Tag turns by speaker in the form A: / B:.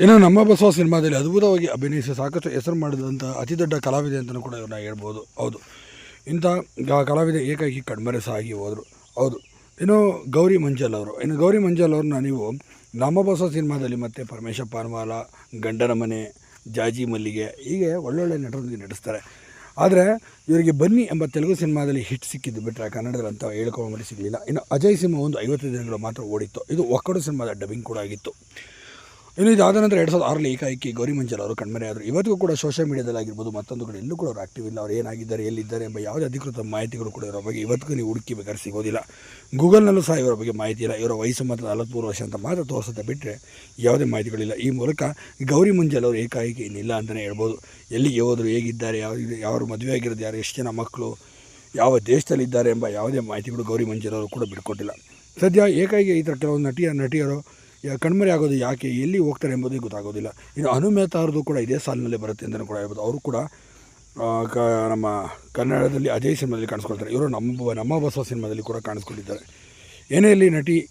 A: ಇನ್ನು ನಮ್ಮ ಬಸವ ಸಿನಿಮಾದಲ್ಲಿ ಅದ್ಭುತವಾಗಿ ಅಭಿನಯಿಸಿ ಸಾಕಷ್ಟು ಹೆಸರು ಮಾಡಿದಂಥ ಅತಿ ದೊಡ್ಡ ಕಲಾವಿದೆ ಅಂತಲೂ ಕೂಡ ಇವ್ರನ್ನ ಹೇಳ್ಬೋದು. ಹೌದು. ಇಂಥ ಕಲಾವಿದೆ ಏಕಾಏಕಿ ಕಣ್ಮರೆ ಸಾಗಿ ಹೋದರು. ಹೌದು. ಇನ್ನು ಗೌರಿ ಮಂಜಲ್ ಅವರು. ಇನ್ನು ಗೌರಿ ಮಂಜಲ್ ಅವ್ರನ್ನ ನೀವು ನಮ್ಮ ಬಸವ ಸಿನಿಮಾದಲ್ಲಿ ಮತ್ತು ಪರಮೇಶ ಪಾನ್ವಾಲ ಗಂಡನ ಮನೆ ಜಾಜಿ ಮಲ್ಲಿಗೆ ಹೀಗೆ ಒಳ್ಳೊಳ್ಳೆ ನಟರೊಂದಿಗೆ ನಟಿಸ್ತಾರೆ. ಆದರೆ ಇವರಿಗೆ ಬನ್ನಿ ಎಂಬ ತೆಲುಗು ಸಿನಿಮಾದಲ್ಲಿ ಹಿಟ್ ಸಿಕ್ಕಿದ್ದು ಬಿಟ್ಟರೆ ಕನ್ನಡದಲ್ಲಿ ಅಂತ ಹೇಳ್ಕೊಂಬರಿ ಸಿಗಲಿಲ್ಲ ಇನ್ನು ಅಜಯ್ ಸಿಂಹ ಒಂದು ಐವತ್ತು ದಿನಗಳು ಮಾತ್ರ ಓಡಿತ್ತು. ಇದು ಒಕ್ಕಡು ಸಿನಿಮಾದ ಡಬ್ಬಿಂಗ್ ಕೂಡ ಆಗಿತ್ತು. ಇನ್ನು ಇದಾದ ನಂತರ ಎರಡು ಸಾವಿರದ ಆರಲ್ಲಿ ಏಕಾಏಕಿ ಗೌರಿ ಮಂಜಲ್ ಅವರು ಕಣ್ಮರೆ ಆದರು ಇವತ್ತಿಗೂ ಕೂಡ ಸೋಷಿಯಲ್ ಮೀಡಿಯಾದಲ್ಲಿ ಆಗಿರ್ಬೋದು ಮತ್ತೊಂದು ಕಡೆ ಎಲ್ಲೂ ಕೂಡ ಅವರು ಆಕ್ಟಿವ್ ಇಲ್ಲ. ಅವ್ರು ಏನಾಗಿದ್ದಾರೆ, ಎಲ್ಲಿದ್ದಾರೆ ಎಂಬ ಯಾವುದೇ ಅಧಿಕೃತ ಮಾಹಿತಿಗಳು ಕೂಡ ಇವರ ಬಗ್ಗೆ ಇವತ್ತಿಗೂ ನೀವು ಹುಡುಕಿ ಬೇಕಾದ್ರೆ ಸಿಗೋದಿಲ್ಲ. ಗೂಗಲ್ನಲ್ಲೂ ಸಹ ಇವರ ಬಗ್ಗೆ ಮಾಹಿತಿ ಇಲ್ಲ. ಇವರ ವಯಸ್ಸು ಮಾತ್ರ ನಲವತ್ತ್ಮೂರು ವರ್ಷ ಅಂತ ಮಾತ್ರ ತೋರಿಸುತ್ತೆ ಬಿಟ್ಟರೆ ಯಾವುದೇ ಮಾಹಿತಿಗಳಿಲ್ಲ. ಈ ಮೂಲಕ ಗೌರಿ ಮಂಜಲ್ ಅವರು ಏಕಾಏಕಿ ಇನ್ನಿಲ್ಲ ಅಂತಲೇ ಹೇಳ್ಬೋದು. ಎಲ್ಲಿಗೆ ಹೋದರು, ಹೇಗಿದ್ದಾರೆ, ಯಾವ ಯಾರು ಮದುವೆ ಆಗಿರೋದು ಯಾರು ಎಷ್ಟು ಜನ ಮಕ್ಕಳು ಯಾವ ದೇಶದಲ್ಲಿದ್ದಾರೆ ಎಂಬ ಯಾವುದೇ ಮಾಹಿತಿಗಳು ಗೌರಿ ಮಂಜಲ್ ಅವರು ಕೂಡ ಬಿಟ್ಕೊಟ್ಟಿಲ್ಲ. ಸದ್ಯ ಏಕಾಏಕಿ ಈ ಥರ ಕೆಲವೊಂದು ನಟಿಯ ನಟಿಯರು ಕಣ್ಮರೆ ಆಗೋದು ಯಾಕೆ? ಎಲ್ಲಿ ಹೋಗ್ತಾರೆ ಎಂಬುದೇ ಗೊತ್ತಾಗೋದಿಲ್ಲ. ಇನ್ನು ಅನುಮೇತ ಅವ್ರದ್ದು ಕೂಡ ಇದೇ ಸಾಲಿನಲ್ಲಿ ಬರುತ್ತೆ ಅಂತಲೂ ಕೂಡ ಹೇಳ್ಬೋದು. ಅವರು ಕೂಡ ಕ, ನಮ್ಮ ಕನ್ನಡದಲ್ಲಿ ಅಜಯ್ ಸಿನಿಮಾದಲ್ಲಿ ಕಾಣಿಸ್ಕೊಳ್ತಾರೆ. ಇವರು ನಮ್ಮ ನಮ್ಮ ಬಸವ ಸಿನಿಮಾದಲ್ಲಿ ಕೂಡ ಕಾಣಿಸ್ಕೊಂಡಿದ್ದಾರೆ. ಏನೇ ಇಲ್ಲಿ ನಟಿ